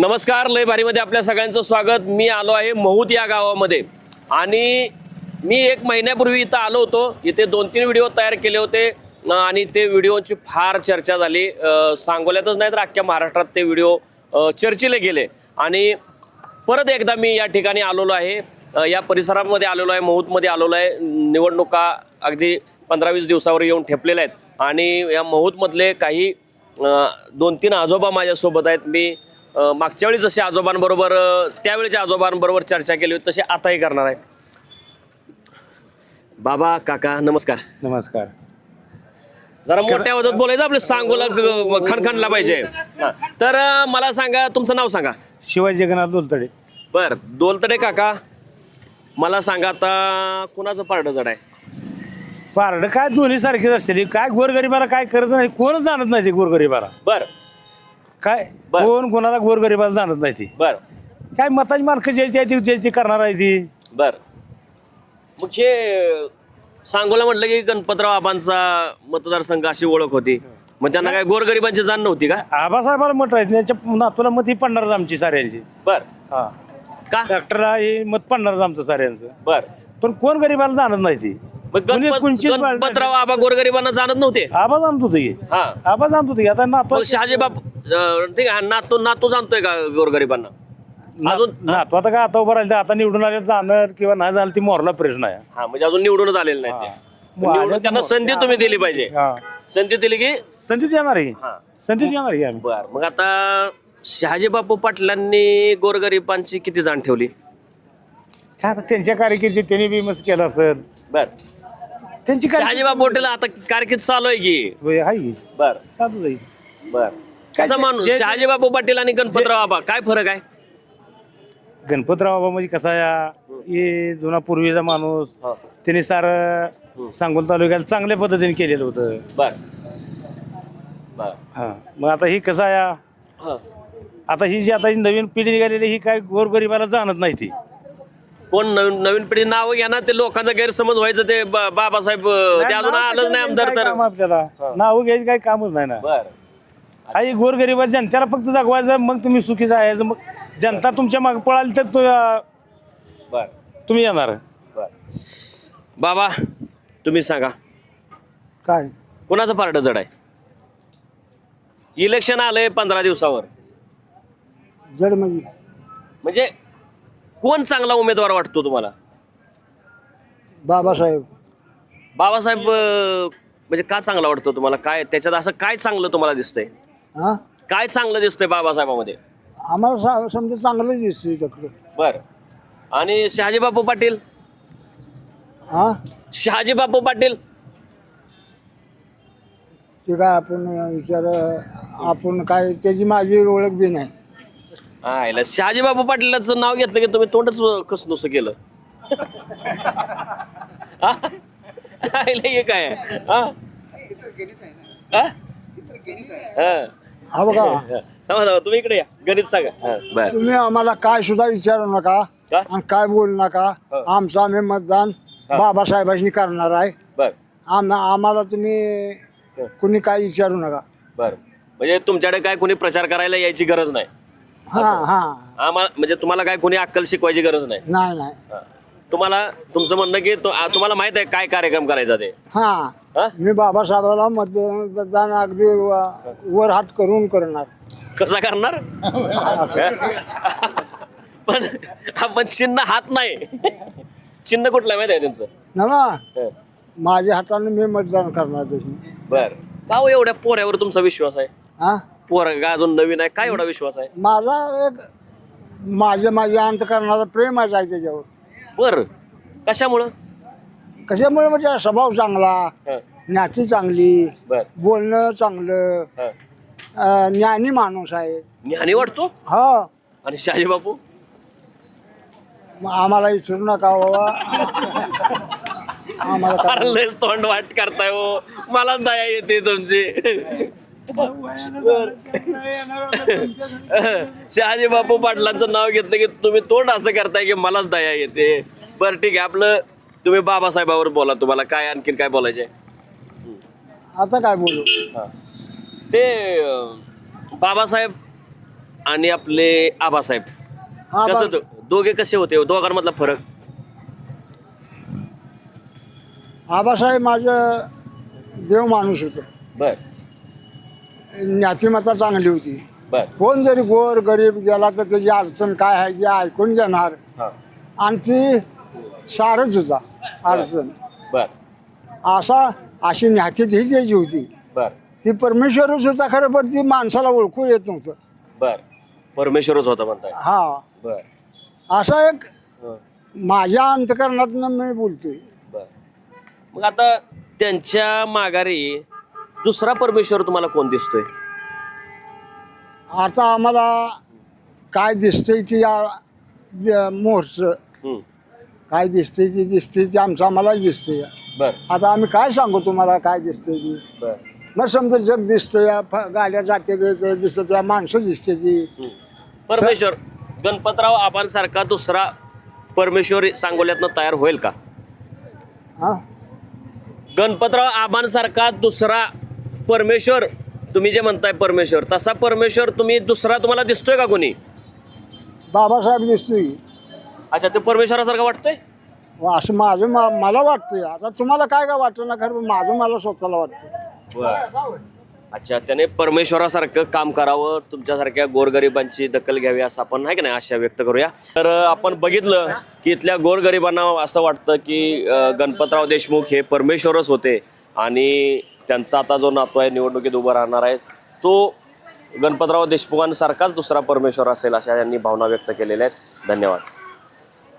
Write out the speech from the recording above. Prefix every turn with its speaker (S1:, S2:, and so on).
S1: नमस्कार लय भारीमध्ये आपल्या सगळ्यांचं स्वागत. मी आलो आहे महूत या गावामध्ये. आणि मी एक महिन्यापूर्वी इथं आलो होतो. इथे दोन तीन व्हिडिओ तयार केले होते. आणि ते व्हिडिओची फार चर्चा झाली. सांगोल्यातच नाही तर अख्ख्या महाराष्ट्रात ते व्हिडिओ चर्चेला गेले. आणि परत एकदा मी या ठिकाणी आलेलो आहे. या परिसरामध्ये आलेलो आहे महूतमध्ये आलेलो आहे. निवडणुका अगदी पंधरा वीस दिवसावर येऊन ठेपलेल्या आहेत. आणि या महूतमधले काही दोन तीन आजोबा माझ्यासोबत आहेत. मी मागच्या वेळी जसे आजोबांबरोबर त्यावेळेच्या आजोबांबरोबर चर्चा केली होती तशी आताही करणार आहे बाबा काका नमस्कार.
S2: नमस्कार.
S1: जरा मोठ्या आवाजात बोलायचं आपलं सांगोला ग- खणखणला पाहिजे. हा. तर अ, मला सांगा तुमचं नाव सांगा.
S2: शिवाजी जगन्नाथ दोलतडे
S1: बर दोलतडे काका. मला सांगा आता कुणाचं पारडं जड आहे?
S2: पारड काय दोन्ही सारखेच असतील. काय गोरगरिबाला काय करत नाही कोणच जाणत नाही ते गोरगरिबाला.
S1: बर.
S2: काय?
S1: बर.
S2: कोण कोणाला गोरगरिबाला जाणत नाही ती.
S1: बर.
S2: काय मताची मालक जे आहे ती जे ती करणार आहे ती.
S1: बर. मग हे सांगोला म्हटलं की गणपतराव आबांचा मतदारसंघ अशी ओळख होती. मग त्यांना काय गोरगरिबांची जाण नव्हती का?
S2: आबासाहेबाला मत राहत त्यांच्या नातूला मत ही पडणारच आमची साऱ्यांची.
S1: बर.
S2: हा.
S1: का?
S2: डॉक्टरला हे मत पडणारच आमचं साऱ्यांचं.
S1: बर.
S2: पण कोण गरीबाला जाणत नाही ती.
S1: मग
S2: कोणी
S1: गणपत-
S2: कोणचीच बाळ-
S1: गणपतराव आबा गोरगरिबांना जाणत नव्हते?
S2: आबा जाणत होते की.
S1: हा.
S2: आबा जाणत होते की. आता नातू
S1: शहाजी बाप अं, ठीक आहे नातू नातू जाणतोय का गोरगरिबांना? अजून
S2: नातू आता काय आता उभं राहिलं आता निवडून आले जाणं किंवा नाही झालं ती मोरला प्रश्न आहे.
S1: हा म्हणजे अजून निवडूनच आलेले नाही ते. पण निवडून त्यांना संधी तुम्ही दिली पाहिजे.
S2: हा
S1: संधी दिली की
S2: संधीत येणार आहे.
S1: हा.
S2: आहे आम्ही.
S1: बर मग आता शहाजी बापू पाटलांनी गोरगरिबांची किती जाण ठेवली?
S2: काय आता त्यांच्या कारकिर्दीत त्यांनी बी मस्त केलं असेल.
S1: बर.
S2: त्यांची
S1: शहाजी बापू आता कारकीर्द चालू आहे की?
S2: कारकिर्दी आहे की.
S1: बर.
S2: चालू जाईल
S1: बर. कसा माणूस
S2: जे-
S1: शहाजी बापू पाटील आणि गणपतराव बाबा काय फरक आहे?
S2: गणपतराव बाबा म्हणजे कसा या हे जुना पूर्वीचा माणूस त्यांनी सारं सांगोल तालुक्याला चांगल्या पद्धतीने केलेलं होतं.
S1: बर.
S2: हा. मग आता ही कसं या. आता ही जी आता ही नवीन पिढी निघालेली ही काय गोरगरिबाला जाणत नाही ती.
S1: कोण नवीन नवीन पिढी नाव घ्या ना ते लोकांचा गैरसमज व्हायचं ते बा- बाबासाहेब ते अजून आलंच नाही आमदार तर.
S2: आपल्याला? नाव घ्यायचं काही कामच नाही ना.
S1: बर.
S2: हा ही गोरगरिबा जनतेला फक्त जगवायचं मग तुम्ही सुखी जायचं मग जनता तुमच्या मागे पळाली तर तो
S1: बर.
S2: तुम्ही येणार.
S1: बर. बाबा तुम्ही सांगा.
S2: काय?
S1: कोणाचं पारडं जड आहे? इलेक्शन आलंय पंधरा दिवसावर.
S2: जड म्हणजे?
S1: म्हणजे कोण चांगला उमेदवार वाटतो तुम्हाला?
S2: बाबासाहेब.
S1: बाबासाहेब अं, म्हणजे का चांगला वाटतो तुम्हाला? काय त्याच्यात असं काय चांगलं तुम्हाला दिसतंय?
S2: हा?
S1: काय चांगलं दिसतंय बाबासाहेबामध्ये?
S2: आम्हाला समजा चांगलं दिसतं त्याकडं
S1: बर. आणि शहाजी बापू पाटील?
S2: हा?
S1: शहाजी बापू पाटील?
S2: ते काय आपण विचार आपण काय त्याची माझी ओळख बी नाही.
S1: आयला शहाजी बापू पाटीलाचं नाव घेतलं की तुम्ही तोंडच कसं नुसतं केलं. हा? हे काय? आहे? हा? हा? हा.
S2: हा बघा.
S1: थांबा, थांबा, तुम्ही इकडे या. गणित सांगा. हा, बर.
S3: तुम्ही आम्हाला काय सुद्धा विचारू नका
S1: का?
S3: आणि काय बोलू नका.
S1: हो.
S3: आमचं आम्ही मतदान बाबासाहेबांशी करणार आहे.
S1: बर.
S3: आम आम्हाला तुम्ही कुणी काय विचारू नका.
S1: बर. म्हणजे तुमच्याकडे काय कोणी प्रचार करायला यायची गरज नाही?
S3: हा हा.
S1: आम्हाला म्हणजे तुम्हाला काय कोणी अक्कल शिकवायची गरज नाही?
S3: नाही नाही.
S1: हा. तुम्हाला तुमचं म्हणणं की तो- आ, तुम्हाला माहीत आहे काय कार्यक्रम करायचा ते?
S3: हा? मी बाबासाहेबाला मतदान अगदी वर हात करून करणार.
S1: कसा करणार? पण आपण चिन्ह हात नाही. चिन्ह कुठलं माहीत आहे त्यांचं
S3: ना
S1: हं.
S3: माझ्या हाताने मी मतदान करणार तशी
S1: बर. का हो एवढ्या पोऱ्यावर तुमचा विश्वास आहे?
S3: हा?
S1: पोर का अजून नवीन आहे? काय एवढा विश्वास आहे?
S3: माझा एक माझ्या माझ्या अंत करणारा प्रेमच आहे त्याच्यावर.
S1: बर. कशामुळं?
S3: कशामुळे म्हणजे स्वभाव चांगला
S1: हं.
S3: ज्ञाती चांगली
S1: बर.
S3: बोलणं चांगलं
S1: हं.
S3: अं, ज्ञानी माणूस आहे.
S1: ज्ञानी वाटतो?
S3: हा.
S1: आणि शाही बापू?
S3: मग आम्हाला विचारू नका बाबा आम्हाला काय-
S1: अरे लयच तोंड वाट करताय हो. मला दया येते तुमची. शहाजी बापू पाटलांचं नाव घेतलं की तुम्ही तोंड असं करताय की मलाच दया येते. बरं ठीक आहे. आपलं तुम्ही बाबासाहेबावर बोला तुम्हाला काय आणखीन काय बोलायचे
S3: आता काय बोलू?
S1: ते अं, बाबासाहेब आणि आपले आबासाहेब
S3: आबा-
S1: कसं दोघे कसे होते? दोघांमधला फरक?
S3: आबासाहेब माझं देव माणूस होतं.
S1: बर.
S3: ज्ञातिमत्ता चांगली होती.
S1: बर.
S3: कोण जरी गोर गरीब गेला तर त्याची अडचण काय आहे ते ऐकून घेणार.
S1: हा.
S3: आणि ती सारच होता अडचण
S1: बर.
S3: असा अशी ज्ञाती ही त्याची होती.
S1: बर.
S3: ती परमेश्वरच होता खरं पण ती माणसाला ओळखू येत नव्हतं.
S1: बर. परमेश्वरच होता म्हणताय.
S3: हा.
S1: बर.
S3: असा एक
S1: हं,
S3: माझ्या अंतकरणातनं मी बोलतोय.
S1: बर. मग आता त्यांच्या माघारी दुसरा परमेश्वर तुम्हाला कोण दिसतोय?
S3: आता आम्हाला काय दिसतंय ती या मोहरचं
S1: हं,
S3: काय दिसतंय ती दिसते ती आमचं आम्हाला दिसते
S1: बर.
S3: आता आम्ही काय सांगू तुम्हाला काय दिसतंय ती?
S1: बर.
S3: मग समजा जग दिसतंय फ- गाड्या जाते ते दिसतं त्या माणसं दिसते ती.
S1: परमेश्वर गणपतराव आबांसारखा दुसरा परमेश्वर सांगोल्यातनं तयार होईल का?
S3: हा?
S1: गणपतराव आबांसारखा दुसरा परमेश्वर तुम्ही जे म्हणताय परमेश्वर तसा परमेश्वर तुम्ही दुसरा तुम्हाला दिसतोय का कोणी?
S3: बाबासाहेब दिसतोय.
S1: अच्छा ते परमेश्वरासारखं वाटतंय?
S3: असं माझं मा- मला वाटतंय. आता तुम्हाला काय काय वाटतं ना खरं माझं मला स्वतःला वाटतं.
S1: अच्छा त्याने परमेश्वरासारखं काम करावं तुमच्यासारख्या गोरगरिबांची दखल घ्यावी असं आपण नाही का नाही आशा व्यक्त करूया. तर अं, आपण बघितलं की इथल्या गोरगरिबांना असं वाटतं की अं, गणपतराव देशमुख हे परमेश्वरच होते आणि त्यांचा आता जो नातू आहे निवडणुकीत उभा राहणार आहे तो गणपतराव देशमुखांसारखाच दुसरा परमेश्वर असेल अशा यांनी भावना व्यक्त केलेल्या आहेत. धन्यवाद.